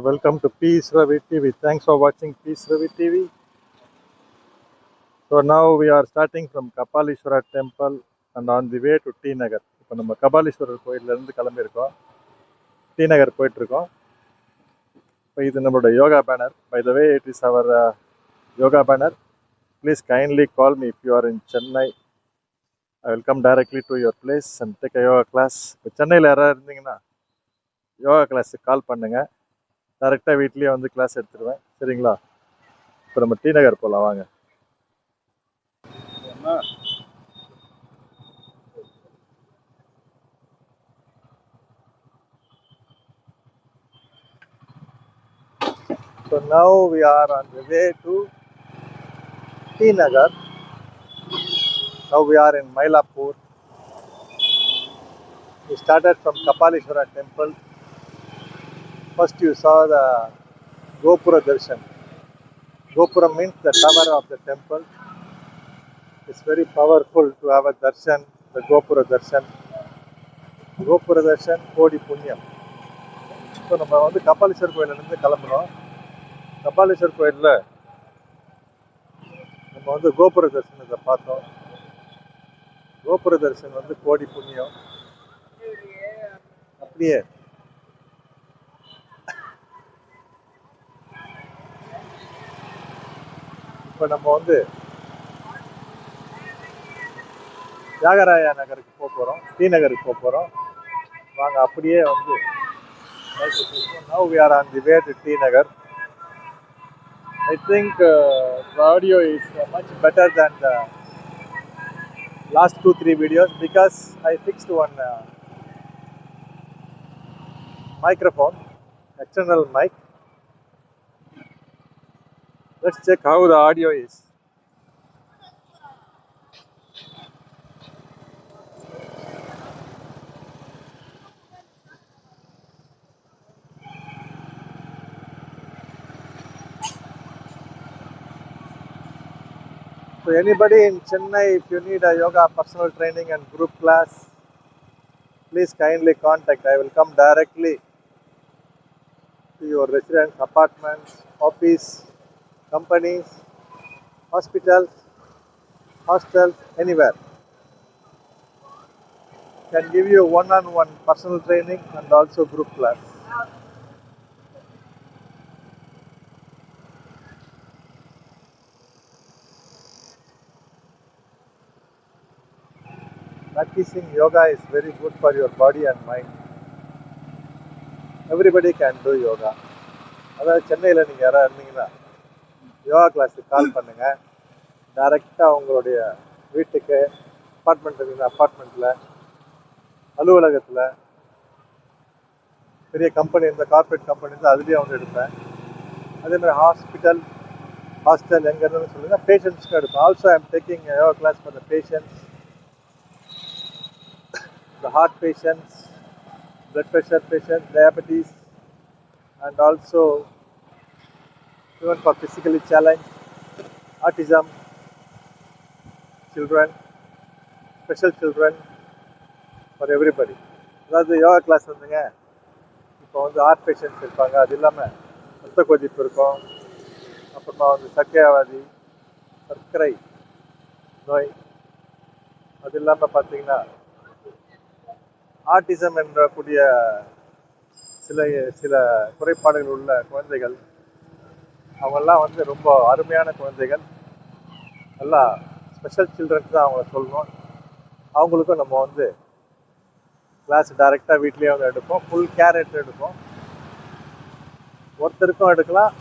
So welcome to Peace Ravi TV. Thanks for watching Peace Ravi TV. So now we are starting from Kapalishwara temple and on the way to T Nagar. இப்போ நம்ம Kapaleeswarar கோயில்லேருந்து கிளம்பியிருக்கோம். D நகர் போயிட்டுருக்கோம். இப்போ இது நம்மளோட yoga banner. By the way it is our yoga banner. Please kindly call me if you are in Chennai I will come directly to your place and take a yoga class இப்போ சென்னையில் யாராவது இருந்தீங்கன்னா யோகா கிளாஸுக்கு கால் பண்ணுங்கள் டேரெக்டாக வீட்லேயே வந்து class எடுத்துருவேன் சரிங்களா இப்போ நம்ம டி நகர் போகலாம் வாங்க So now we are on the way to T Nagar. Now we are in Mylapore. We started from Kapalishwara temple. First you saw the Gopura Darshan. Gopura means the tower of the temple. It's very powerful to have a darshan, the Gopura Darshan. Gopura Darshan, கோடி புண்ணியம் so நம்ம வந்து கபாலீஸ்வர் கோயிலேருந்து கிளம்புறோம் கபாலீஸ்வர் கோயிலில் நம்ம வந்து கோபுர தரிசனத்தை பார்த்தோம் கோபுர தரிசனம் வந்து கோடி புண்ணியம் அப்படியே இப்போ நம்ம வந்து தியாகராயா நகருக்கு போக போகிறோம் டி போக போகிறோம் வாங்க அப்படியே வந்து now we are on the way to T I think audio is much better than the last two three videos because I fixed one microphone, external mic Let's check how the audio is. So anybody in Chennai, if you need a yoga personal training and group class, please kindly contact. I will come directly to your residence, apartments, office, companies, hospitals, hostels, anywhere. Can give you one-on-one personal training and also group class. Practicing yoga is very good for your body and mind. Everybody can do yoga. அதாவது சென்னையில் நீங்கள் யாராவது இருந்தீங்கன்னா யோகா கிளாஸுக்கு கால் பண்ணுங்க. டைரெக்டாக உங்களுடைய வீட்டுக்கு அப்பார்ட்மெண்ட் இருக்கிற அப்பார்ட்மெண்ட்டில் அலுவலகத்தில். பெரிய கம்பெனி இருந்தால் கார்பரேட் கம்பெனி இருந்தால் அதுலேயே அவங்க எடுப்பேன். அதே மாதிரி ஹாஸ்பிட்டல் ஹாஸ்டல் எங்கே இருந்தாலும் சொல்லுங்கள் பேஷண்ட்ஸ்க்கு எடுப்பேன். Also I am taking yoga class for the patients the heart patients, blood pressure patients, diabetes, and also even for physically challenged, autism, children, special children, for everybody. அதாவது யோகா கிளாஸ் வந்துங்க இப்போ வந்து art patients இருப்பாங்க அது இல்லாமல் ரத்த கொதிப்பு இருக்கும் அப்புறமா வந்து சக்கையாவாதி சர்க்கரை நோய் அது இல்லாமல் பார்த்தீங்கன்னா ஆர்டிசம் என்ற கூடிய சில சில குறைபாடுகள் உள்ள குழந்தைகள் அவங்கெல்லாம் வந்து ரொம்ப அருமையான குழந்தைகள். நல்லா ஸ்பெஷல் சில்ட்ரன்ஸ் தான் அவங்கள சொல்லணும். அவங்களுக்கும் நம்ம வந்து கிளாஸ் டைரெக்டாக வீட்லேயே வந்து எடுப்போம். ஃபுல் கேர் எடுத்து எடுப்போம். ஒருத்தருக்கும் எடுக்கலாம்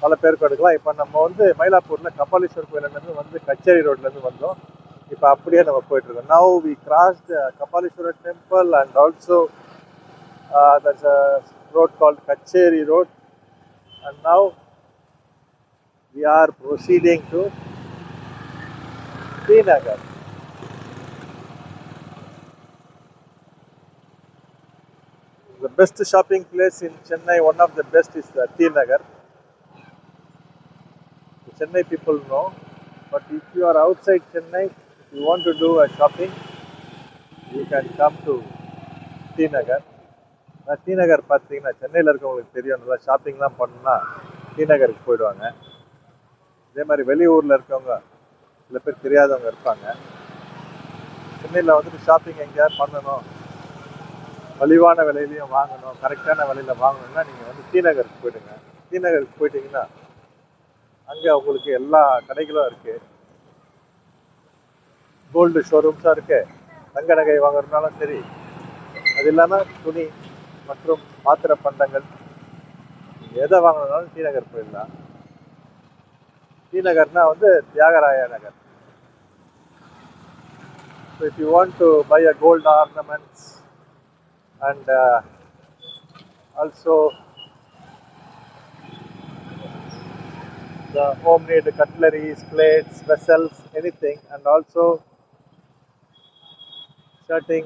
பல பேருக்கும் எடுக்கலாம். இப்போ நம்ம வந்து மயிலாப்பூரில் கபாலீஸ்வர் கோயிலேருந்து வந்து கச்சேரி ரோட்லேருந்து வந்தோம். இப்போ அப்படியே நம்ம போயிட்டுருக்கோம். Now we cross Kapaleeshwarar temple and also that's road called Kacheri road and now We are proceeding to Srinagar The best shopping place in Chennai, one of the best is the T Nagar. The Chennai people know, but if you are outside Chennai, if you want to do a shopping, you can come to T Nagar. அதான் D Nagar பார்த்தீங்கன்னா சென்னையில் இருக்கவங்களுக்கு தெரியும் நல்லா ஷாப்பிங்லாம் பண்ணணும்னா D நகருக்கு போயிடுவாங்க இதே மாதிரி வெளியூரில் இருக்கவங்க சில பேர் தெரியாதவங்க இருப்பாங்க. சென்னையில் வந்துட்டு ஷாப்பிங் எங்கேயாவது பண்ணணும்? மலிவான விலையிலையும் வாங்கணும் கரெக்டான விலையில் வாங்கணும்னா நீங்கள் வந்து ஸ்ரீநகருக்கு போயிடுங்க. டி போயிட்டீங்கன்னா அங்கே உங்களுக்கு எல்லா கடைகளும் இருக்குது கோல்டு ஷோரூம்ஸாக இருக்கு. தங்க நகை வாங்குறதுனாலும் சரி. அது இல்லாமல் துணி மற்றும் பாத்திர பண்டங்கள். எதை வாங்கணும்னாலும் ஸ்ரீநகர் போயிடலாம். டி நகர்னா வந்து Thyagaraya Nagar so if you want to buy a gold ornaments and also the homemade cutleries, plates, vessels, anything, and also shirting,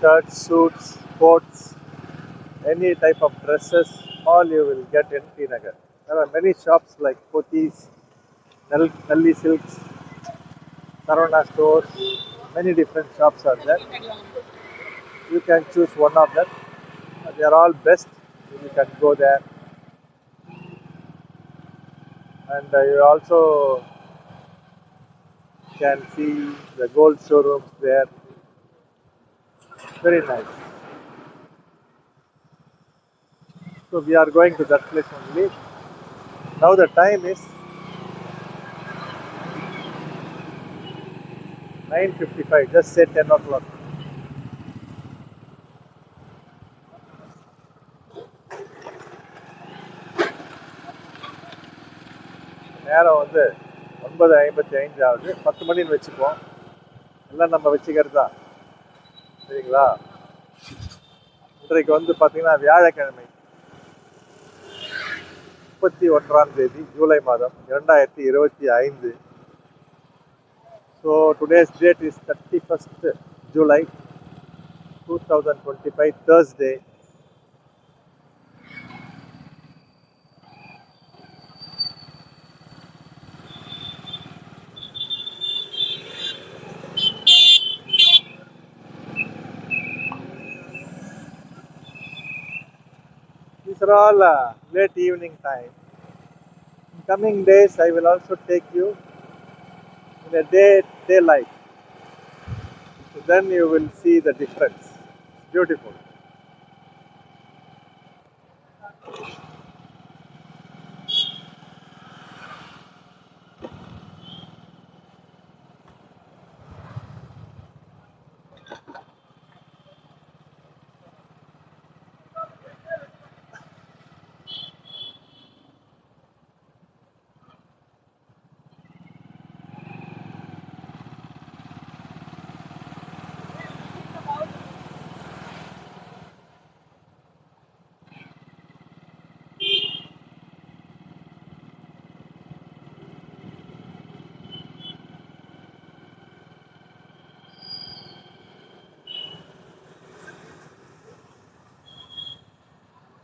shirts, suits, coats, any type of dresses, all you will get in T Nagar. There are many shops like Pothis, Nal- Nalli Silks, Sarona stores, many different shops are there. You can choose one of them. They are all best. You can go there. And you also can see the gold showrooms there. Very nice. So we are going to that place only. Now the time is 9.55, just say 10 o'clock. நேரம் வந்து ஒன்பது ஐம்பத்தி ஐந்து ஆகுது. பத்து மணின்னு வச்சுப்போம் எல்லாம் நம்ம வச்சுக்கிறது? தான் சரிங்களா? இன்றைக்கு வந்து பார்த்தீங்கன்னா வியாழக்கிழமை. முப்பத்தி ஒன்றாம் தேதி ஜூலை மாதம் இரண்டாயிரத்தி இருபத்தி ஐந்து. So today's date is thirty first July two thousand twenty five Thursday Uh, late evening time. In coming days, I will also take you in a day daylight. So then you will see the difference. It's Beautiful.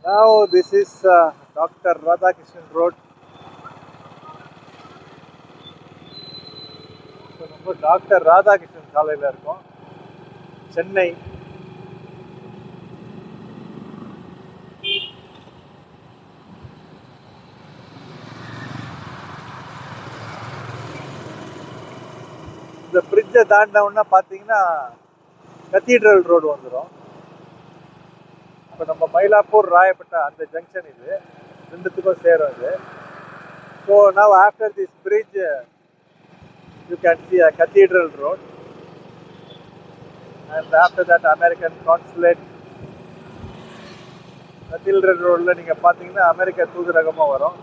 Now this is uh, Dr. Radhakrishnan Road. So, நம்ம doctor Radhakrishnan சாலையில் இருக்கோம் சென்னை இந்த பிரிட்ஜை தாண்டினவுடனே பார்த்தீங்கன்னா cathedral road வந்துடும் இப்போ நம்ம மயிலாப்பூர் ராயப்பட்டா அந்த junction இது. ரெண்டுத்துக்கும் சேரும் இது so now after this bridge you can see a cathedral road and after that American consulate cathedral ரோடில் நீங்கள் பார்த்தீங்கன்னா அமெரிக்க தூதரகமாக வரும்.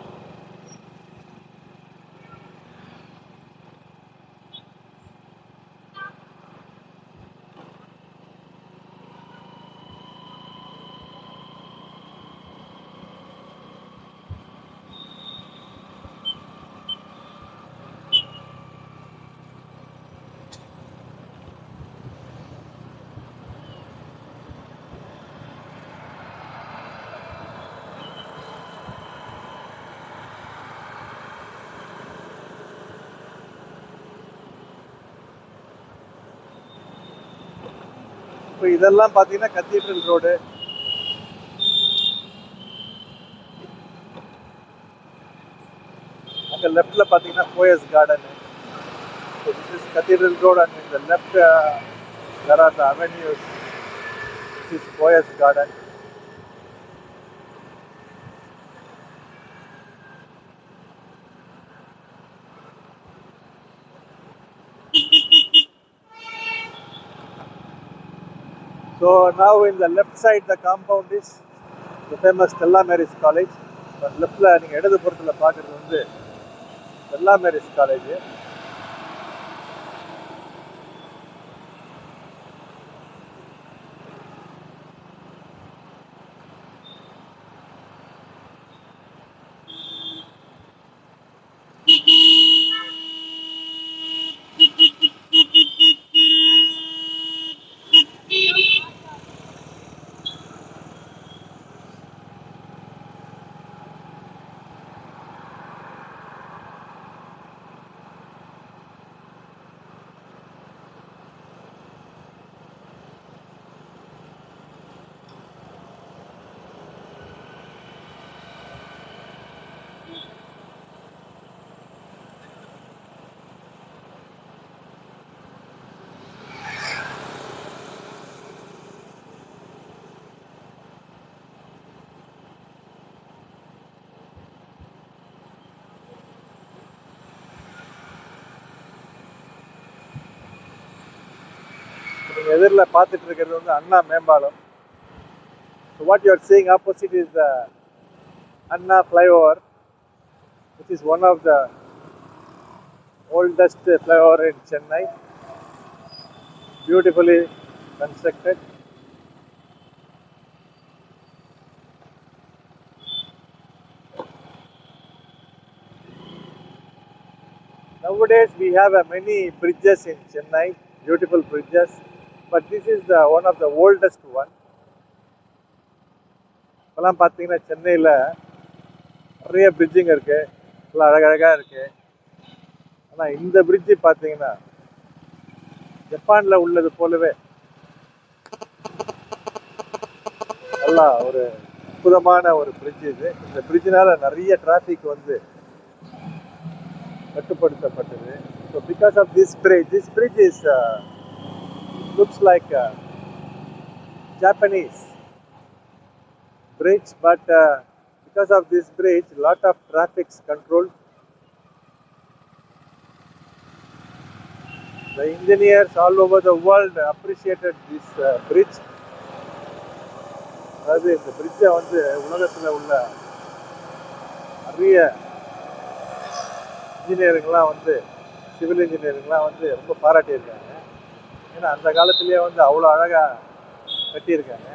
இப்போ இதெல்லாம் பார்த்தீங்கன்னா கத்தீட்ரல் ரோடு அங்கே லெஃப்டில் பார்த்தீங்கன்னா Poes garden this is cathedral road and இந்த left there are the avenues this Poes garden So now in the left side the compound is the famous Stella Maris College. But leftல நீங்க இடது புறத்துல பார்க்கறது வந்து Stella Maris College. எதிரில் பார்த்துட்டு இருக்கிறது வந்து அண்ணா மேம்பாலம் So what you are seeing opposite is the Anna flyover, which is one of the oldest flyover in Chennai. Beautifully constructed. Nowadays we have uh, many bridges in Chennai, beautiful bridges, but this is the one of the oldest one இப்போலாம் பார்த்தீங்கன்னா சென்னையில் நிறைய பிரிட்ஜுங்க இருக்குது நல்லா அழகழகாக இருக்குது ஆனால் இந்த பிரிட்ஜு பார்த்தீங்கன்னா ஜப்பானில் உள்ளது போலவே நல்லா ஒரு அற்புதமான ஒரு பிரிட்ஜ் இது. இந்த பிரிட்ஜினால நிறைய டிராஃபிக் வந்து கட்டுப்படுத்தப்பட்டது. So because of this bridge this bridge is looks like like Japanese bridge, but uh, because of this bridge, lot of traffic's controlled. The engineers all over the world appreciated this uh, bridge. அதாவது இந்த பிரிட்ஜை வந்து உலகத்தில் உள்ள நிறைய இன்ஜினியருங்கெலாம் வந்து civil இன்ஜினியருங்கெலாம் வந்து ரொம்ப பாராட்டியிருக்காங்க ஏன்னா அந்த காலத்திலேயே வந்து அவ்வளோ அழகாக கட்டியிருக்காங்க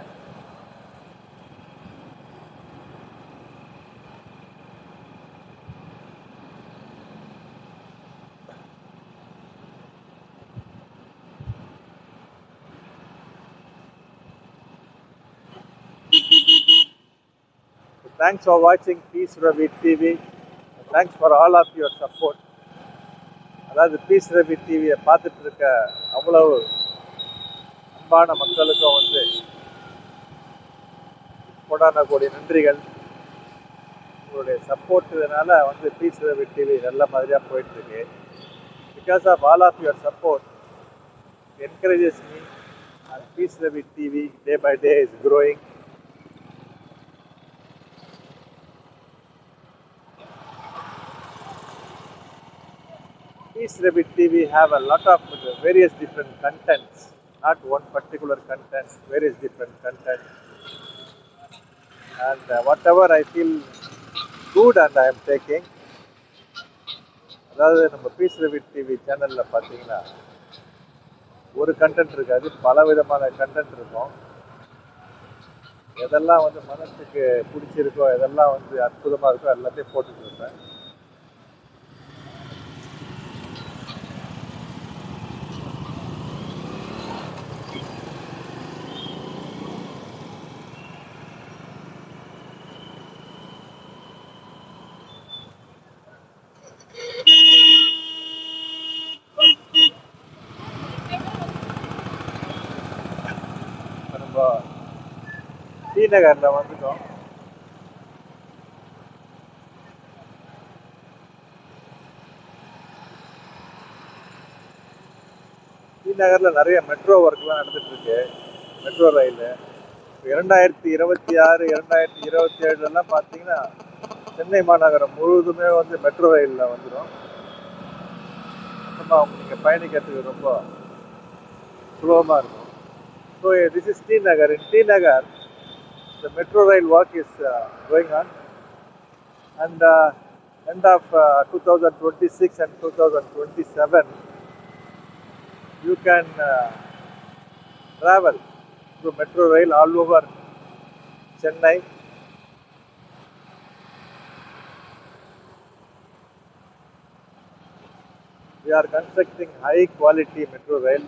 Thanks for watching Peace Ravi TV. Thanks for all of your support. அதாவது பீஸ் ரவி டிவியை பார்த்துட்டு இருக்க அவ்வளவு அன்பான மக்களுக்கும் வந்து கொண்டாடக்கூடிய நன்றிகள். உங்களுடைய சப்போர்ட் இதனால வந்து பீஸ் ரவி டிவி நல்ல மாதிரியாக போயிட்டு இருக்கு because of all of your support encourages me Peace Ravi TV day by day is growing Peace Rabbit TV have a lot of various different contents, not one particular content, various different content. And uh, whatever I feel good and I am taking, அதாவது நம்ம piece Revit TV சேனலில் பார்த்தீங்கன்னா ஒரு content இருக்காது பல விதமான content இருக்கும் எதெல்லாம் வந்து மனசுக்கு பிடிச்சிருக்கோ எதெல்லாம் வந்து அற்புதமாக இருக்கோ எல்லாத்தையும் போட்டுட்டு இருப்பேன் டி நகர்ல வந்துட்டோம். டி நிறைய மெட்ரோ ஒர்க்லாம் நடந்துட்டுருக்கு. மெட்ரோ ரயில் இரண்டாயிரத்தி இருபத்தி ஆறு இரண்டாயிரத்தி இருபத்தி ஏழுலாம் பார்த்தீங்கன்னா சென்னை மாநகரம் முழுவதுமே வந்து மெட்ரோ ரயிலில் வந்துடும் நம்ம நீங்கள் பயணிக்கிறதுக்கு ரொம்ப சுலபமாக இருக்கும். So this is Tinagar. In Tinagar, the metro rail work is uh, going on, and uh, end of uh, 2026 and 2027, you can uh, travel through metro rail all over Chennai. We are constructing high quality metro rail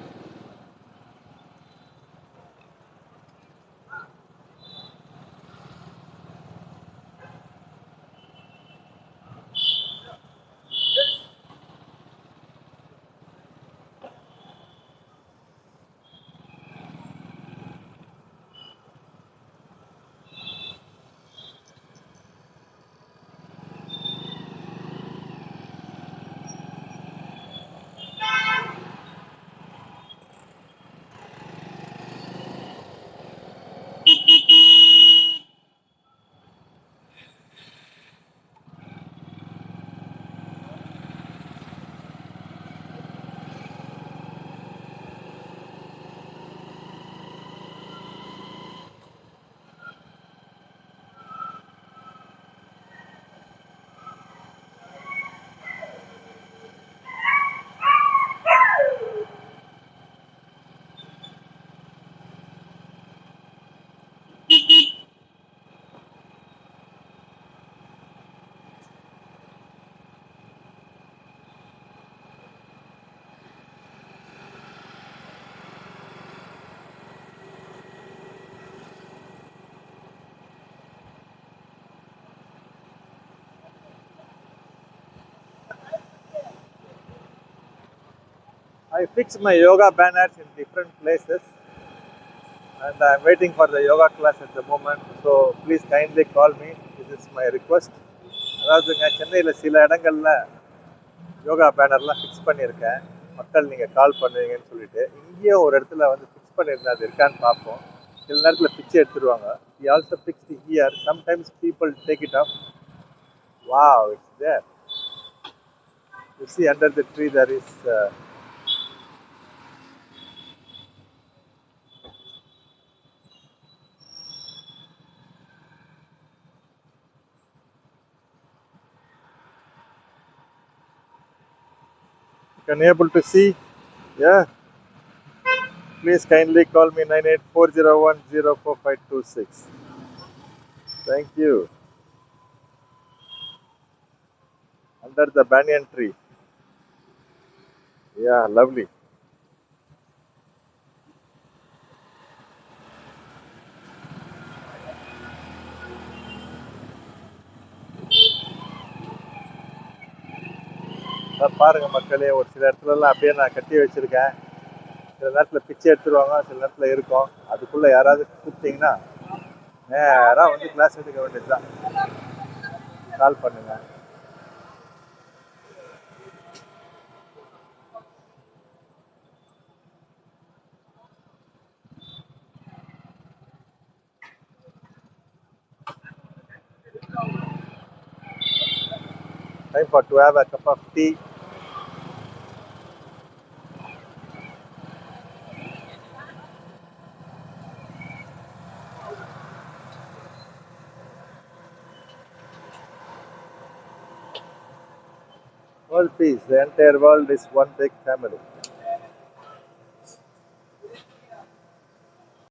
I fixed my yoga banners in different places and I'm waiting for the yoga class at the moment. So please kindly call me. This is my request. அதாவதுங்க சென்னையில் சில இடங்களில் yoga பேனர்லாம் fix பண்ணியிருக்கேன். மக்கள் நீங்கள் கால் பண்ணுவீங்கன்னு சொல்லிட்டு. இங்கேயும் ஒரு இடத்துல வந்து ஃபிக்ஸ் பண்ணியிருந்தேன். அது இருக்கான்னு பார்ப்போம். சில நேரத்தில் பிச்சை எடுத்துருவாங்க. We also fix the here sometimes people take it off வா it's there you see under the tree there is can able to see. Yeah. Please kindly call me 984010456 thank you. Under the banyan tree. Yeah lovely அதான் பாருங்க மக்களே ஒரு சில இடத்துலலாம் அப்படியே நான் கட்டி வச்சிருக்கேன். சில நேரத்தில் பிச்சை எடுத்துருவாங்க சில நேரத்தில் இருக்கும். அதுக்குள்ள யாராவது கூப்பிட்டீங்கன்னா நேராக வந்து கிளாஸ் எடுக்க வேண்டியதுதான். கால் பண்ணுங்க. For to have a cup of tea. World peace. The entire world is one big family